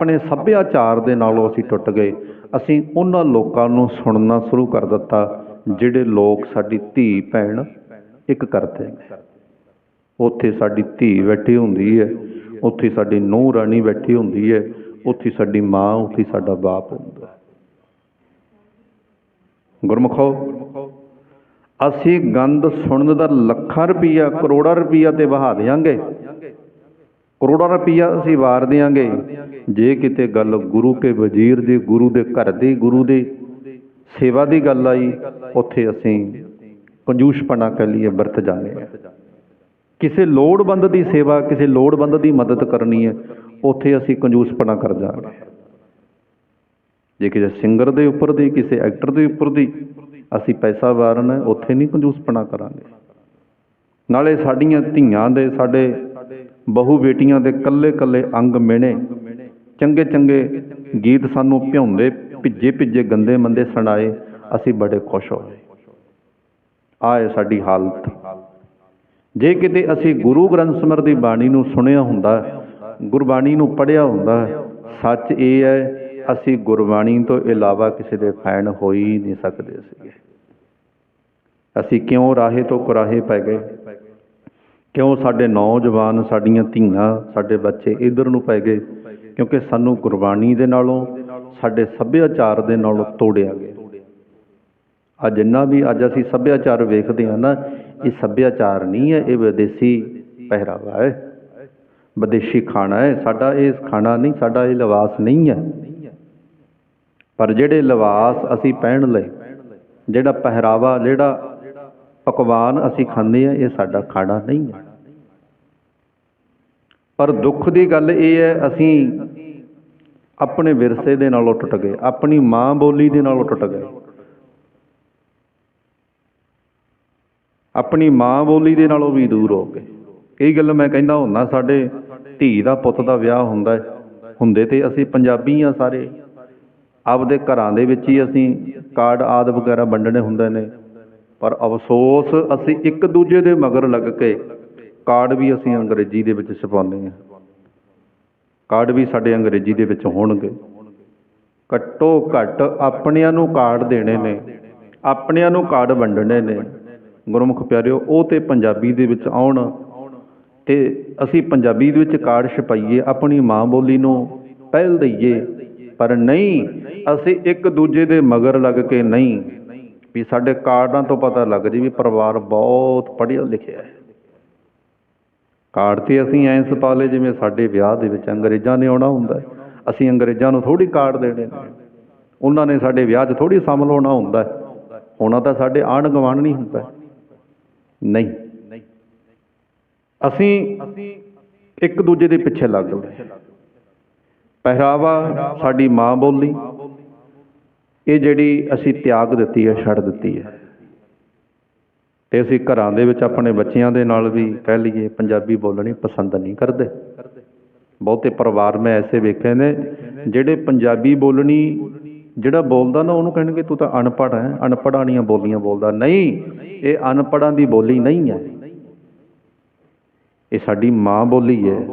ਆਪਣੇ ਸੱਭਿਆਚਾਰ ਦੇ ਨਾਲੋਂ ਅਸੀਂ ਟੁੱਟ ਗਏ। ਅਸੀਂ ਉਹਨਾਂ ਲੋਕਾਂ ਨੂੰ ਸੁਣਨਾ ਸ਼ੁਰੂ ਕਰ ਦਿੱਤਾ, ਜਿਹੜੇ ਲੋਕ ਸਾਡੀ ਧੀ, ਭੈਣ ਇੱਕ ਕਰਦੇ ਨੇ। ਉੱਥੇ ਸਾਡੀ ਧੀ ਬੈਠੀ ਹੁੰਦੀ ਹੈ ਉੱਥੇ ਸਾਡੀ ਨੂੰਹ ਰਾਣੀ ਬੈਠੀ ਹੁੰਦੀ ਹੈ ਉੱਥੇ ਸਾਡੀ ਮਾਂ, ਉੱਥੇ ਸਾਡਾ ਬਾਪ ਹੁੰਦਾ। ਹੈ। ਗੁਰਮੁਖੋ, ਅਸੀਂ ਗੰਦ ਸੁਣਨ ਦਾ ਲੱਖਾਂ ਰੁਪਈਆ, ਕਰੋੜਾਂ ਰੁਪਈਆ ਤੇ ਵਹਾ ਦਿਆਂਗੇ। ਕਰੋੜਾਂ ਰੁਪਈਆ ਅਸੀਂ ਵਾਰ ਦਿਆਂਗੇ। ਜੇ ਕਿਤੇ ਗੱਲ ਗੁਰੂ ਕੇ ਵਜ਼ੀਰ ਦੀ, ਗੁਰੂ ਦੇ ਘਰ ਦੀ, ਗੁਰੂ ਦੀ ਸੇਵਾ ਦੀ ਗੱਲ ਆਈ, ਉੱਥੇ ਅਸੀਂ ਕੰਜੂਸਪਣਾ ਕਰ ਲਈਏ, ਵਰਤ ਜਾਂਦੇ ਹਾਂ ਕਿਸੇ ਲੋੜਵੰਦ ਦੀ ਸੇਵਾ, ਕਿਸੇ ਲੋੜਵੰਦ ਦੀ ਮਦਦ ਕਰਨੀ ਹੈ, ਉੱਥੇ ਅਸੀਂ ਕੰਜੂਸਪਣਾ ਕਰ ਜਾਵਾਂਗੇ ਜੇ ਕਿਸੇ ਸਿੰਗਰ ਦੇ ਉੱਪਰ ਦੀ, ਕਿਸੇ ਐਕਟਰ ਦੇ ਉੱਪਰ ਦੀ ਅਸੀਂ ਪੈਸਾ ਵਾਰਨਾ, ਉੱਥੇ ਨਹੀਂ ਕੰਜੂਸਪਣਾ ਕਰਾਂਗੇ। ਨਾਲੇ ਸਾਡੀਆਂ ਧੀਆਂ ਦੇ, ਸਾਡੇ ਬਹੂ ਬੇਟੀਆਂ ਦੇ ਕੱਲੇ ਕੱਲੇ ਅੰਗ ਮਿਹਣੇ, ਚੰਗੇ ਚੰਗੇ ਗੀਤ ਸਾਨੂੰ ਭਿਉਂਦੇ, ਭਿੱਜੇ ਭਿੱਜੇ ਗੰਦੇ ਮੰਦੇ ਸੁਣਾਏ, ਅਸੀਂ ਬੜੇ ਖੁਸ਼ ਹੋਏ ਆਏ ਸਾਡੀ ਹਾਲਤ। ਜੇ ਕਿਤੇ ਅਸੀਂ ਗੁਰੂ ਗ੍ਰੰਥ ਸਮਰ ਦੀ ਬਾਣੀ ਨੂੰ ਸੁਣਿਆ ਹੁੰਦਾ, ਗੁਰਬਾਣੀ ਨੂੰ ਪੜ੍ਹਿਆ ਹੁੰਦਾ, ਸੱਚ ਇਹ ਹੈ, ਅਸੀਂ ਗੁਰਬਾਣੀ ਤੋਂ ਇਲਾਵਾ ਕਿਸੇ ਦੇ ਫੈਨ ਹੋ ਹੀ ਨਹੀਂ ਸਕਦੇ ਸੀਗੇ। ਅਸੀਂ ਕਿਉਂ ਰਾਹੇ ਤੋਂ ਕੁਰਾਹੇ ਪੈ ਗਏ? ਕਿਉਂ ਸਾਡੇ ਨੌਜਵਾਨ, ਸਾਡੀਆਂ ਧੀਆਂ, ਸਾਡੇ ਬੱਚੇ ਇਧਰ ਨੂੰ ਪੈ ਗਏ? ਕਿਉਂਕਿ ਸਾਨੂੰ ਗੁਰਬਾਣੀ ਦੇ ਨਾਲੋਂ, ਸਾਡੇ ਸੱਭਿਆਚਾਰ ਦੇ ਨਾਲੋਂ ਤੋੜਿਆ ਗਿਆ। ਅੱਜ ਜਿੰਨਾ ਵੀ ਅੱਜ ਅਸੀਂ ਸੱਭਿਆਚਾਰ ਵੇਖਦੇ ਹਾਂ ਨਾ, ਇਹ ਸੱਭਿਆਚਾਰ ਨਹੀਂ ਹੈ, ਇਹ ਵਿਦੇਸ਼ੀ ਪਹਿਰਾਵਾ ਹੈ। ਵਿਦੇਸ਼ੀ ਖਾਣਾ ਹੈ, ਸਾਡਾ ਇਹ ਖਾਣਾ ਨਹੀਂ, ਸਾਡਾ ਇਹ ਲਿਬਾਸ ਨਹੀਂ ਹੈ। ਪਰ ਜਿਹੜੇ ਲਿਬਾਸ ਅਸੀਂ ਪਹਿਨ ਲਏ, ਜਿਹੜਾ ਪਹਿਰਾਵਾ, ਜਿਹੜਾ ਪਕਵਾਨ ਅਸੀਂ ਖਾਂਦੇ ਆ ਇਹ ਸਾਡਾ ਖਾਣਾ ਨਹੀਂ ਹੈ। ਪਰ ਦੁੱਖ ਦੀ ਗੱਲ ਇਹ ਹੈ, ਅਸੀਂ ਆਪਣੇ ਵਿਰਸੇ ਦੇ ਨਾਲੋਂ ਟੁੱਟ ਗਏ, ਆਪਣੀ ਮਾਂ ਬੋਲੀ ਦੇ ਨਾਲੋਂ ਟੁੱਟ ਗਏ। ਆਪਣੀ ਮਾਂ ਬੋਲੀ ਦੇ ਨਾਲੋਂ ਵੀ ਦੂਰ ਹੋ ਗਏ। ਇਹ ਗੱਲ ਮੈਂ ਕਹਿੰਦਾ ਹੁੰਦਾ, ਸਾਡੇ ਧੀ ਦਾ ਪੁੱਤ ਦਾ ਵਿਆਹ ਹੁੰਦਾ ਹੈ, ਹੁੰਦੇ ਤੇ ਅਸੀਂ ਪੰਜਾਬੀ ਆ ਸਾਰੇ। ਆਪਦੇ ਘਰਾਂ ਦੇ ਵਿੱਚ ਹੀ ਅਸੀਂ ਕਾਰਡ ਆਦ ਵਗੈਰਾ ਵੰਡਣੇ ਹੁੰਦੇ ਨੇ। ਪਰ ਅਫਸੋਸ ਅਸੀਂ ਇੱਕ ਦੂਜੇ ਦੇ ਮਗਰ ਲੱਗ ਕੇ ਕਾਰਡ ਵੀ ਅਸੀਂ ਅੰਗਰੇਜ਼ੀ ਦੇ ਵਿੱਚ ਛਪਾਉਂਦੇ ਹਾਂ। ਕਾਰਡ ਵੀ ਸਾਡੇ ਅੰਗਰੇਜ਼ੀ ਦੇ ਵਿੱਚ ਹੋਣਗੇ। ਘੱਟੋ ਘੱਟ ਆਪਣਿਆਂ ਨੂੰ ਕਾਰਡ ਦੇਣੇ ਨੇ, ਆਪਣਿਆਂ ਨੂੰ ਕਾਰਡ ਵੰਡਣੇ ਨੇ। ਗੁਰਮੁਖ ਪਿਆਰਿਓ, ਉਹ ਤੇ ਪੰਜਾਬੀ ਦੇ ਵਿੱਚ ਆਉਣ ਤੇ ਅਸੀਂ ਪੰਜਾਬੀ ਦੇ ਵਿੱਚ ਕਾਰਡ ਛਪਾਈਏ, ਆਪਣੀ ਮਾਂ ਬੋਲੀ ਨੂੰ ਪਹਿਲ ਦਈਏ। ਪਰ ਨਹੀਂ, ਅਸੀਂ ਇੱਕ ਦੂਜੇ ਦੇ ਮਗਰ ਲੱਗ ਕੇ ਨਹੀਂ ਵੀ ਸਾਡੇ ਕਾਰਡਾਂ ਤੋਂ ਪਤਾ ਲੱਗ ਜੀ ਵੀ ਪਰਿਵਾਰ ਬਹੁਤ ਪੜ੍ਹਿਆ ਲਿਖਿਆ ਹੈ। ਕਾਰਡ ਤੇ ਅਸੀਂ ਐਂ ਸਪਾਲੇ ਜਿਵੇਂ ਸਾਡੇ ਵਿਆਹ ਦੇ ਵਿੱਚ ਅੰਗਰੇਜ਼ਾਂ ਨੇ ਆਉਣਾ ਹੁੰਦਾ ਅਸੀਂ ਅੰਗਰੇਜ਼ਾਂ ਨੂੰ ਥੋੜੀ ਕਾਰਡ ਦੇਣੇ ਨੇ। ਉਹਨਾਂ ਨੇ ਸਾਡੇ ਵਿਆਹ 'ਚ ਥੋੜੀ ਸ਼ਾਮਲ ਹੋਣਾ ਹੁੰਦਾ ਹੋਣਾ ਤਾਂ ਸਾਡੇ ਆਣ ਗੁਆਂਢ ਨਹੀਂ ਹੁੰਦਾ ਹੈ। ਨਹੀਂ। ਅਸੀਂ ਇੱਕ ਦੂਜੇ ਦੇ ਪਿੱਛੇ ਲੱਗ ਗਏ ਪਹਿਰਾਵਾ ਸਾਡੀ ਮਾਂ ਬੋਲੀ ਇਹ ਜਿਹੜੀ ਅਸੀਂ ਤਿਆਗ ਦਿੱਤੀ ਹੈ, ਛੱਡ ਦਿੱਤੀ ਹੈ। ਤੇ ਅਸੀਂ ਘਰਾਂ ਦੇ ਵਿੱਚ ਆਪਣੇ ਬੱਚਿਆਂ ਦੇ ਨਾਲ ਵੀ ਕਹਿ ਲਈਏ, ਪੰਜਾਬੀ ਬੋਲਣੀ ਪਸੰਦ ਨਹੀਂ ਕਰਦੇ। ਬਹੁਤੇ ਪਰਿਵਾਰ ਮੈਂ ਐਸੇ ਵੇਖੇ ਨੇ, ਜਿਹੜੇ ਪੰਜਾਬੀ ਬੋਲਣੀ, ਜਿਹੜਾ ਬੋਲਦਾ ਨਾ ਉਹਨੂੰ ਕਹਿਣਗੇ, ਤੂੰ ਤਾਂ ਅਨਪੜ੍ਹ ਹੈ, ਅਨਪੜ੍ਹਾਂ ਦੀਆਂ ਬੋਲੀਆਂ ਬੋਲਦਾ। ਨਹੀਂ, ਇਹ ਅਨਪੜ੍ਹਾਂ ਦੀ ਬੋਲੀ ਨਹੀਂ ਹੈ। ਇਹ ਸਾਡੀ ਮਾਂ ਬੋਲੀ ਹੈ।